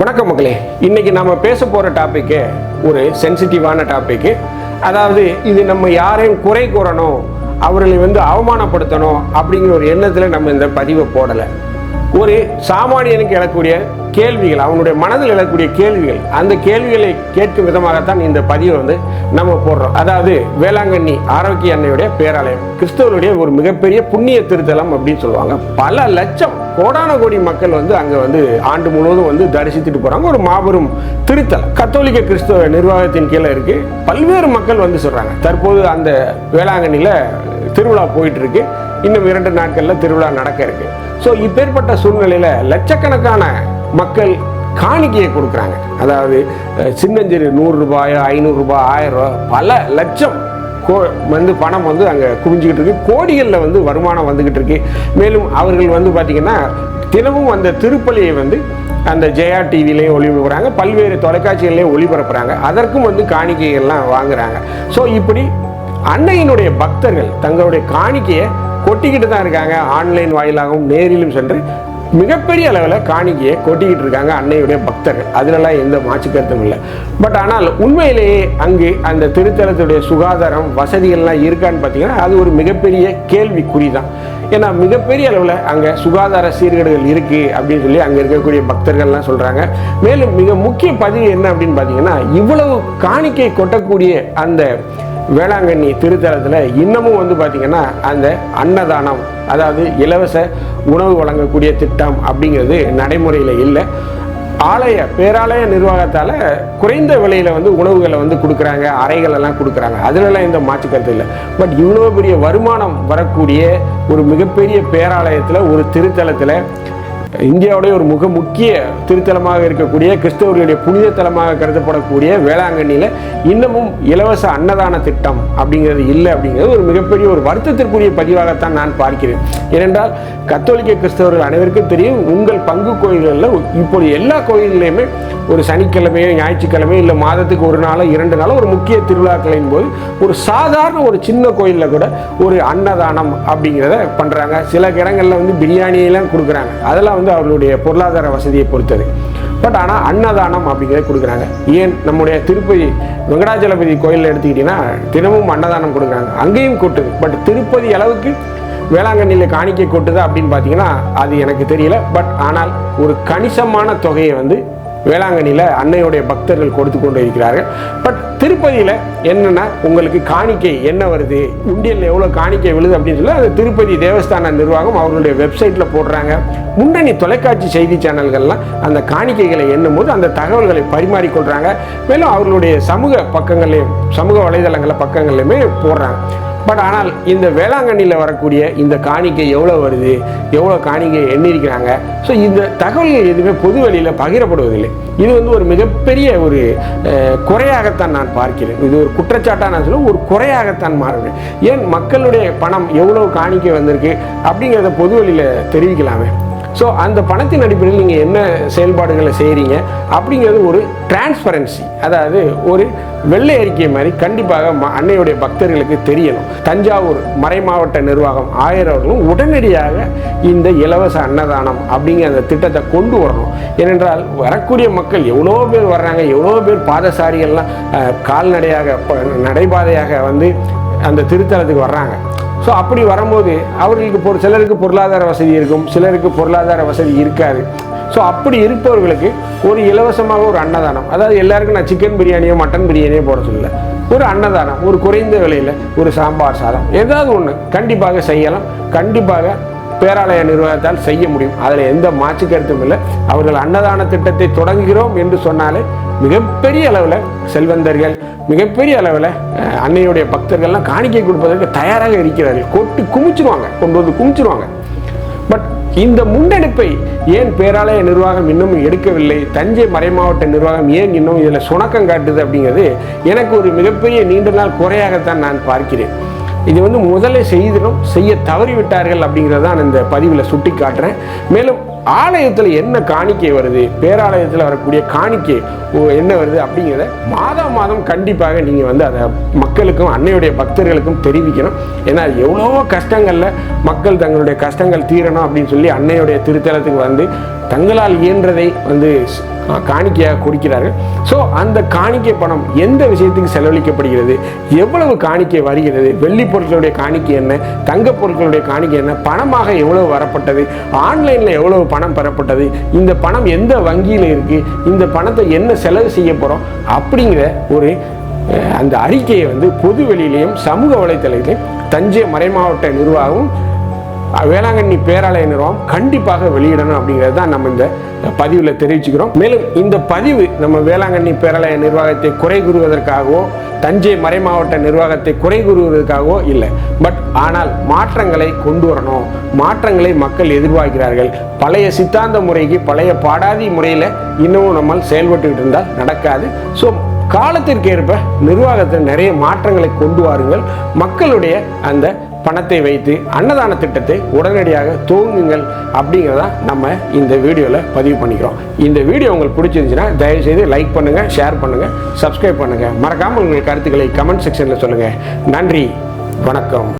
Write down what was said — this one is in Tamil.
வணக்கம் மக்களே. இன்னைக்கு நம்ம பேச போற டாப்பிக்கு ஒரு சென்சிட்டிவான டாப்பிக்கு அதாவது இது நம்ம யாரையும் குறை கூறணும் அவர்களை வந்து அவமானப்படுத்தணும் அப்படிங்கிற ஒரு எண்ணத்தில் நம்ம இந்த பதிவை போடலை. ஒரு சாமானியனுக்கு எழக்கூடிய கேள்விகள் அவனுடைய மனதில் எழக்கூடிய கேள்விகள் அந்த கேள்விகளை கேட்கும் விதமாகத்தான் இந்த பதிவை வந்து நம்ம போடுறோம். அதாவது வேளாங்கண்ணி ஆரோக்கிய அன்னையுடைய பேராலயம் கிறிஸ்தவருடைய ஒரு மிகப்பெரிய புண்ணிய திருத்தலம் அப்படின்னு சொல்லுவாங்க. பல லட்சம் கோடான கோடி மக்கள் வந்து அங்கே வந்து ஆண்டு முழுவதும் வந்து தரிசித்துட்டு போகிறாங்க ஒரு மாபெரும் திருத்தலம். கத்தோலிக்க கிறிஸ்தவ நிர்வாகத்தின் கீழே இருக்கு. பல்வேறு மக்கள் வந்து சொல்கிறாங்க தற்போது அந்த வேளாங்கண்ணியில் திருவிழா போயிட்டு இருக்கு. இன்னும் இரண்டு நாட்களில் திருவிழா நடக்க இருக்குது ஸோ இப்பேற்பட்ட சூழ்நிலையில் லட்சக்கணக்கான மக்கள் காணிக்கையை கொடுக்குறாங்க. அதாவது சின்னஞ்சிறு நூறு ரூபாய் ஆயிரம் பல லட்சம் கோ வந்து பணம் வந்து அங்கே குவிஞ்சிக்கிட்டு இருக்கு. கோடிகளில் வந்து வருமானம் வந்துக்கிட்டு இருக்கு. மேலும் அவர்கள் வந்து பார்த்திங்கன்னா தினமும் அந்த திருப்பலியை வந்து அந்த ஜெயா டிவிலையும் ஒளிபரப்புறாங்க. பல்வேறு தொலைக்காட்சிகள்லையும் ஒளிபரப்புறாங்க. அதற்கும் வந்து காணிக்கைகள்லாம் வாங்குறாங்க. ஸோ இப்படி அன்னையினுடைய பக்தர்கள் தங்களுடைய காணிக்கையை கொட்டிக்கிட்டு தான் இருக்காங்க. ஆன்லைன் வாயிலாகவும் நேரிலும் சென்று மிகப்பெரிய அளவில் காணிக்கையை கொட்டிக்கிட்டு இருக்காங்க அன்னையுடைய பக்தர்கள். அதுலலாம் எந்த மாற்று கருத்தும் இல்லை. பட் ஆனால் உண்மையிலேயே அங்கு அந்த திருத்தலத்துடைய சுகாதாரம் வசதிகள்லாம் இருக்கான்னு பார்த்தீங்கன்னா அது ஒரு மிகப்பெரிய கேள்விக்குறி தான் ஏன்னா மிகப்பெரிய அளவில் அங்கே சுகாதார சீர்கேடுகள் இருக்குது அப்படின்னு சொல்லி அங்கே இருக்கக்கூடிய பக்தர்கள்லாம் சொல்கிறாங்க மேலும் மிக முக்கிய பதிவு என்ன அப்படின்னு பார்த்தீங்கன்னா இவ்வளவு காணிக்கை கொட்டக்கூடிய அந்த வேளாங்கண்ணி திருத்தலத்தில் இன்னமும் வந்து பார்த்திங்கன்னா அந்த அன்னதானம் அதாவது இலவச உணவு வழங்கக்கூடிய திட்டம் அப்படிங்கிறது நடைமுறையில் இல்லை. ஆலய பேராலய நிர்வாகத்தால் குறைந்த விலையில் வந்து உணவுகளை வந்து கொடுக்குறாங்க அறைகள் எல்லாம் கொடுக்குறாங்க. அதுலலாம் எந்த மாற்று கருத்து இல்லை. பட் இவ்வளோ பெரிய வருமானம் வரக்கூடிய ஒரு மிகப்பெரிய பேராலயத்தில் ஒரு திருத்தலத்தில் இந்தியாவுடைய ஒரு மிக முக்கிய திருத்தலமாக இருக்கக்கூடிய கிறிஸ்தவர்களுடைய புனித தலமாக கருதப்படக்கூடிய வேளாங்கண்ணியில் இன்னமும் இலவச அன்னதான திட்டம் அப்படிங்கிறது இல்லை அப்படிங்கிறது ஒரு மிகப்பெரிய ஒரு வருத்தத்திற்குரிய பதிவாகத்தான் நான் பார்க்கிறேன். ஏனென்றால் கத்தோலிக்க கிறிஸ்தவர்கள் அனைவருக்கும் தெரியும் உங்கள் பங்கு கோயில்களில் இப்போது எல்லா கோயில்களையுமே ஒரு சனிக்கிழமையோ ஞாயிற்றுக்கிழமையோ இல்லை மாதத்துக்கு ஒரு நாளோ இரண்டு நாளோ ஒரு முக்கிய திருவிழாக்களின் போது ஒரு சாதாரண ஒரு சின்ன கோயிலில் கூட ஒரு அன்னதானம் அப்படிங்கிறத பண்ணுறாங்க சில இடங்களில் வந்து பிரியாணியெல்லாம் கொடுக்குறாங்க. அதெல்லாம் வந்து அவர்களுடைய பொருளாதார வசதியை பொறுத்தது. பட் ஆனால் அன்னதானம் அப்படிங்கிறத கொடுக்குறாங்க. ஏன்? நம்முடைய திருப்பதி வெங்கடாச்சலபதி கோயிலில் எடுத்துக்கிட்டிங்கன்னா தினமும் அன்னதானம் கொடுக்குறாங்க. அங்கேயும் கூட்டுது. பட் திருப்பதி அளவுக்கு வேளாங்கண்ணியில் காணிக்கை கூட்டுது அப்படின்னு பார்த்தீங்கன்னா அது எனக்கு தெரியல. பட் ஆனால் ஒரு கணிசமான தொகையை வந்து வேளாங்கண்ணியில் அன்னையுடைய பக்தர்கள் கொடுத்து கொண்டு இருக்கிறார்கள். பட் திருப்பதியில் என்னென்னா உங்களுக்கு காணிக்கை என்ன வருது? உண்டியலில் எவ்வளோ காணிக்கை விழுது அப்படின்னு சொல்லி அது திருப்பதி தேவஸ்தான நிர்வாகம் அவர்களுடைய வெப்சைட்டில் போடுறாங்க. முன்னணி தொலைக்காட்சி செய்தி சேனல்கள்லாம் அந்த காணிக்கைகளை எண்ணும்போது அந்த தகவல்களை பரிமாறிக்கொள்கிறாங்க மேலும் அவர்களுடைய சமூக பக்கங்களையும் சமூக வலைதளங்கள பக்கங்கள்லையுமே போடுறாங்க. பட் ஆனால் இந்த வேளாங்கண்ணியில் வரக்கூடிய இந்த காணிக்கை எவ்வளோ வருது? எவ்வளோ காணிக்கை எண்ணிருக்கிறாங்க ஸோ இந்த தகவல்கள் எதுவுமே பொது வழியில் பகிரப்படுவதில்லை. இது வந்து ஒரு மிகப்பெரிய ஒரு குறையாகத்தான் நான் பார்க்கிறேன். இது ஒரு குற்றச்சாட்டாக நான் சொல்ல ஒரு குறையாகத்தான் மாறுவேன் ஏன் மக்களுடைய பணம் எவ்வளோ காணிக்கை வந்திருக்கு? அப்படிங்கிறத பொது வழியில் தெரிவிக்கலாமே. ஸோ அந்த பணத்தின் அடிப்படையில் நீங்கள் என்ன செயல்பாடுகளை செய்கிறீங்க அப்படிங்கிறது ஒரு டிரான்ஸ்பரன்சி அதாவது ஒரு வெள்ளை அறிக்கை மாதிரி கண்டிப்பாக ம- அன்னையுடைய பக்தர்களுக்கு தெரியணும். தஞ்சாவூர் மறைமாவட்ட நிர்வாகம் ஆயிரவர்களும் உடனடியாக இந்த இலவச அன்னதானம் அப்படிங்கிற அந்த திட்டத்தை கொண்டு வரணும். ஏனென்றால் வரக்கூடிய மக்கள் எவ்வளோ பேர் வர்றாங்க எவ்வளோ பேர் பாதசாரிகள்லாம் கால்நடையாக நடைபாதையாக வந்து அந்த திருத்தலத்துக்கு வர்றாங்க. ஸோ அப்படி வரும்போது அவர்களுக்கு பொரு சிலருக்கு பொருளாதார வசதி இருக்கும் சிலருக்கு பொருளாதார வசதி இருக்காது. ஸோ அப்படி இருப்பவர்களுக்கு ஒரு இலவசமாக ஒரு அன்னதானம் அதாவது எல்லாருக்கும் நான் சிக்கன் பிரியாணியோ மட்டன் பிரியாணியோ போட சொல்லல. ஒரு அன்னதானம் ஒரு குறைந்த விலையில் ஒரு சாம்பார் சாதம் ஏதாவது ஒன்று கண்டிப்பாக செய்யலாம். கண்டிப்பாக பேராலய நிர்வாகத்தால் செய்ய முடியும். அதில் எந்த மாற்று கருத்தும் இல்லை. அவர்கள் அன்னதான திட்டத்தை தொடங்குகிறோம் என்று சொன்னாலே மிகப்பெரிய அளவில் செல்வந்தர்கள் மிகப்பெரிய அளவில் அன்னையுடைய பக்தர்கள்லாம் காணிக்கை கொடுப்பதற்கு தயாராக இருக்கிறார்கள். கொட்டு குமிச்சிருவாங்க கொண்டு வந்து குமிச்சிருவாங்க. பட் இந்த முன்னெடுப்பை ஏன் பேராலய நிர்வாகம் இன்னும் எடுக்கவில்லை? தஞ்சை மறைமாவட்ட நிர்வாகம் ஏன் இன்னும் இதில் சுணக்கம் காட்டுது அப்படிங்கிறது எனக்கு ஒரு மிகப்பெரிய நீண்ட நாள் குறையாகத்தான் நான் பார்க்கிறேன். இது வந்து முதல்ல செய்திடும் செய்ய தவறிவிட்டார்கள் அப்படிங்கிறத நான் இந்த பதிவில் சுட்டி காட்டுறேன் மேலும் ஆலயத்தில் என்ன காணிக்கை வருது பேராலயத்தில் வரக்கூடிய காணிக்கை ஓ- என்ன வருது அப்படிங்கிறத மாதம் மாதம் கண்டிப்பாக நீங்கள் வந்து அதை மக்களுக்கும் அன்னையுடைய பக்தர்களுக்கும் தெரிவிக்கணும். ஏன்னா எவ்வளவோ கஷ்டங்களில் மக்கள் தங்களுடைய கஷ்டங்கள் தீரணும் அப்படின்னு சொல்லி அன்னையுடைய திருத்தலத்துக்கு வந்து தங்களால் இயன்றதை வந்து காணிக்கையாக கொடுக்கிறார்கள். ஸோ அந்த காணிக்கை பணம் எந்த விஷயத்துக்கு செலவழிக்கப்படுகிறது? எவ்வளவு காணிக்கை வருகிறது? வெள்ளி பொருட்களுடைய காணிக்கை என்ன? தங்க பொருட்களுடைய காணிக்கை என்ன? பணமாக எவ்வளவு வரப்பட்டது? ஆன்லைனில் எவ்வளவு பணம் பெறப்பட்டது? இந்த பணம் எந்த வங்கியில் இருக்குது இந்த பணத்தை என்ன செலவு செய்ய போகிறோம் அப்படிங்கிற ஒரு அந்த அறிக்கையை வந்து பொது வெளியிலையும் சமூக வலைத்தளத்திலையும் தஞ்சை மறைமாவட்ட நிர்வாகம் வேளாங்கண்ணி பேராலய நிர்வாகம் கண்டிப்பாக வெளியிடணும் அப்படிங்கிறது தான் நம்ம இந்த பதிவில் தெரிவிச்சுக்கிறோம். மேலும் இந்த பதிவு நம்ம வேளாங்கண்ணி பேராலய நிர்வாகத்தை குறை கூறுவதற்காகவோ தஞ்சை மறை மாவட்ட நிர்வாகத்தை குறை கூறுவதற்காகவோ இல்லை. பட் ஆனால் மாற்றங்களை கொண்டு வரணும். மாற்றங்களை மக்கள் எதிர்பார்க்கிறார்கள். பழைய சித்தாந்த முறைக்கு பழைய பாடாதி முறையில் இன்னமும் நம்மால் செயல்பட்டுக்கிட்டு இருந்தால் நடக்காது. ஸோ காலத்திற்கேற்ப நிர்வாகத்தில் நிறைய மாற்றங்களை கொண்டு வாருங்கள். மக்களுடைய அந்த பணத்தை வைத்து அன்னதான திட்டத்தை உடனடியாக துவங்குங்கள் அப்படிங்கிறத நம்ம இந்த வீடியோவில் பதிவு பண்ணிக்கிறோம். இந்த வீடியோ உங்களுக்கு பிடிச்சிருந்துச்சுன்னா தயவுசெய்து லைக் பண்ணுங்கள் ஷேர் பண்ணுங்கள் சப்ஸ்கிரைப் பண்ணுங்கள் மறக்காமல் உங்கள் கருத்துக்களை கமெண்ட் செக்ஷனில் சொல்லுங்கள் நன்றி வணக்கம்.